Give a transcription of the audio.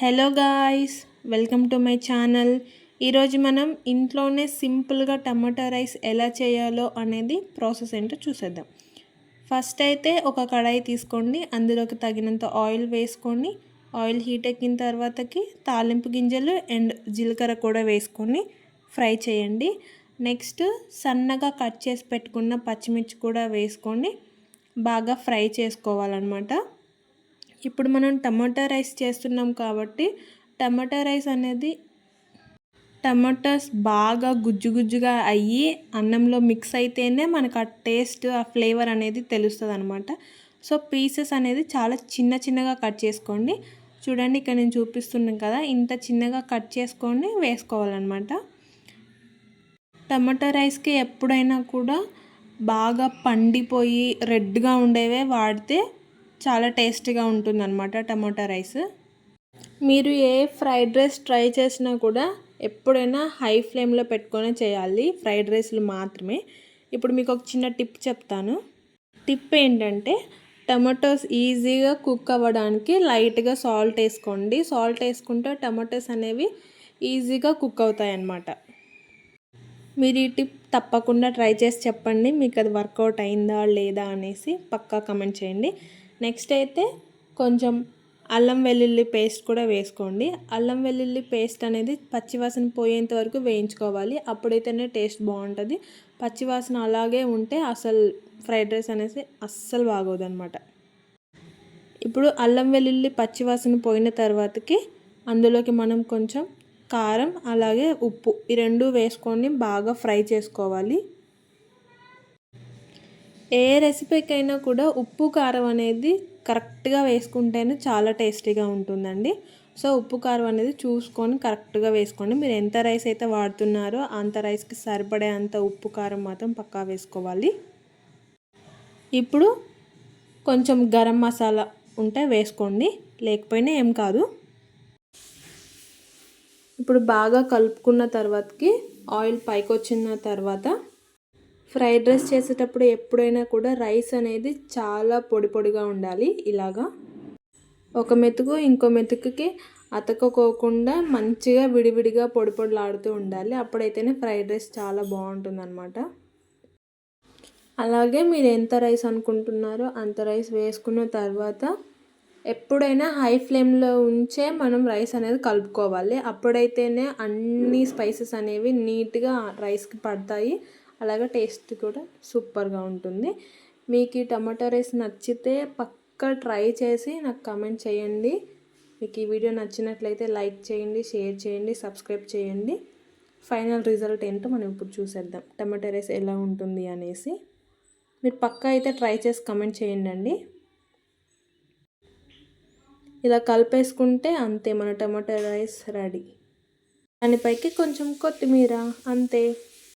Hello guys welcome to my channel. ఈరోజు మనం ఇంట్లోనే సింపుల్గా టమాటా రైస్ ఎలా చేయాలో అనేది ప్రాసెస్ ఏంటో చూసేద్దాం. ఫస్ట్ అయితే ఒక కడాయి తీసుకోండి అందులోకి తగినంత ఆయిల్ వేసుకొని ఆయిల్ హీట్ ఎక్కిన తర్వాతకి తాలింపు గింజలు అండ్ జీలకర్ర కూడా వేసుకొని ఫ్రై చేయండి. నెక్స్ట్ సన్నగా కట్ చేసి పెట్టుకున్న పచ్చిమిర్చి కూడా వేసుకొని బాగా ఫ్రై చేసుకోవాలన్నమాట. ఇప్పుడు మనం టమాటా రైస్ చేస్తున్నాం కాబట్టి టమాటా రైస్ అనేది టమాటాస్ బాగా గుజ్జు గుజ్జుగా అయ్యి అన్నంలో మిక్స్ అయితేనే మనకు ఆ టేస్ట్ ఆ ఫ్లేవర్ అనేది తెలుస్తుంది అనమాట సో పీసెస్ అనేది చాలా చిన్న చిన్నగా కట్ చేసుకోండి. చూడండి ఇక్కడ నేను చూపిస్తున్నాను కదా ఇంత చిన్నగా కట్ చేసుకొని వేసుకోవాలన్నమాట. టమాటా రైస్కి ఎప్పుడైనా కూడా బాగా పండిపోయి రెడ్గా ఉండేవే వాడితే చాలా టేస్టీగా ఉంటుందన్నమాట టమాటా రైస్. మీరు ఏ ఫ్రైడ్ రైస్ ట్రై చేసినా కూడా ఎప్పుడైనా హై ఫ్లేమ్లో పెట్టుకొని చేయాలి ఫ్రైడ్ రైస్లు మాత్రమే. ఇప్పుడు మీకు ఒక చిన్న టిప్ చెప్తాను. టిప్ ఏంటంటే టమాటోస్ ఈజీగా కుక్ అవ్వడానికి లైట్గా సాల్ట్ వేసుకోండి. సాల్ట్ వేసుకుంటే టమాటోస్ అనేవి ఈజీగా కుక్ అవుతాయి అన్నమాట మీరు ఈ టిప్ తప్పకుండా ట్రై చేసి చెప్పండి. మీకు అది వర్కౌట్ అయిందా లేదా అనేసి పక్కా కమెంట్ చేయండి. నెక్స్ట్ అయితే కొంచెం అల్లం వెల్లుల్లి పేస్ట్ కూడా వేసుకోండి. అల్లం వెల్లుల్లి పేస్ట్ అనేది పచ్చివాసన పోయేంత వరకు వేయించుకోవాలి. అప్పుడైతేనే టేస్ట్ బాగుంటుంది. పచ్చివాసన అలాగే ఉంటే అసలు ఫ్రైడ్ రైస్ అనేసి అస్సలు బాగోదు అనమాట ఇప్పుడు అల్లం వెల్లుల్లి పచ్చివాసన పోయిన తర్వాతకి అందులోకి మనం కొంచెం కారం అలాగే ఉప్పు ఈ రెండు వేసుకొని బాగా ఫ్రై చేసుకోవాలి. ఏ రెసిపీకైనా కూడా ఉప్పు కారం అనేది కరెక్ట్గా వేసుకుంటేనే చాలా టేస్టీగా ఉంటుందండి. సో ఉప్పు కారం అనేది చూసుకొని కరెక్ట్గా వేసుకోండి. మీరు ఎంత రైస్ అయితే వాడుతున్నారో అంత రైస్కి సరిపడే అంత ఉప్పు కారం మాత్రం పక్కా వేసుకోవాలి. ఇప్పుడు కొంచెం గరం మసాలా ఉంటే వేసుకోండి. లేకపోయినా ఏం కాదు. ఇప్పుడు బాగా కలుపుకున్న తర్వాతకి ఆయిల్ పైకి వచ్చిన తర్వాత ఫ్రైడ్ రైస్ చేసేటప్పుడు ఎప్పుడైనా కూడా రైస్ అనేది చాలా పొడి పొడిగా ఉండాలి ఇలాగా. ఒక మెతుకు ఇంకో మెతుకుకి అతకపోకుండా మంచిగా విడివిడిగా పొడి పొడిలాడుతూ ఉండాలి. అప్పుడైతేనే ఫ్రైడ్ రైస్ చాలా బాగుంటుంది అనమాట అలాగే మీరు ఎంత రైస్ అనుకుంటున్నారో అంత రైస్ వేసుకున్న తర్వాత ఎప్పుడైనా హై ఫ్లేమ్లో ఉంచే మనం రైస్ అనేది కలుపుకోవాలి. అప్పుడైతేనే అన్ని స్పైసెస్ అనేవి నీట్గా రైస్కి పడతాయి. అలాగే టేస్ట్ కూడా సూపర్గా ఉంటుంది. మీకు ఈ టమాటో రైస్ నచ్చితే పక్క ట్రై చేసి నాకు కమెంట్ చేయండి. మీకు ఈ వీడియో నచ్చినట్లయితే లైక్ చేయండి షేర్ చేయండి సబ్స్క్రైబ్ చేయండి. ఫైనల్ రిజల్ట్ ఏంటో మనం ఇప్పుడు చూసేద్దాం. టమాటో రైస్ ఎలా ఉంటుంది అనేసి. మీరు పక్క అయితే ట్రై చేసి కమెంట్ చేయండి అండి. ఇలా కలిపేసుకుంటే అంతే మన టమాటో రైస్ రెడీ. దానిపైకి కొంచెం కొత్తిమీర అంతే.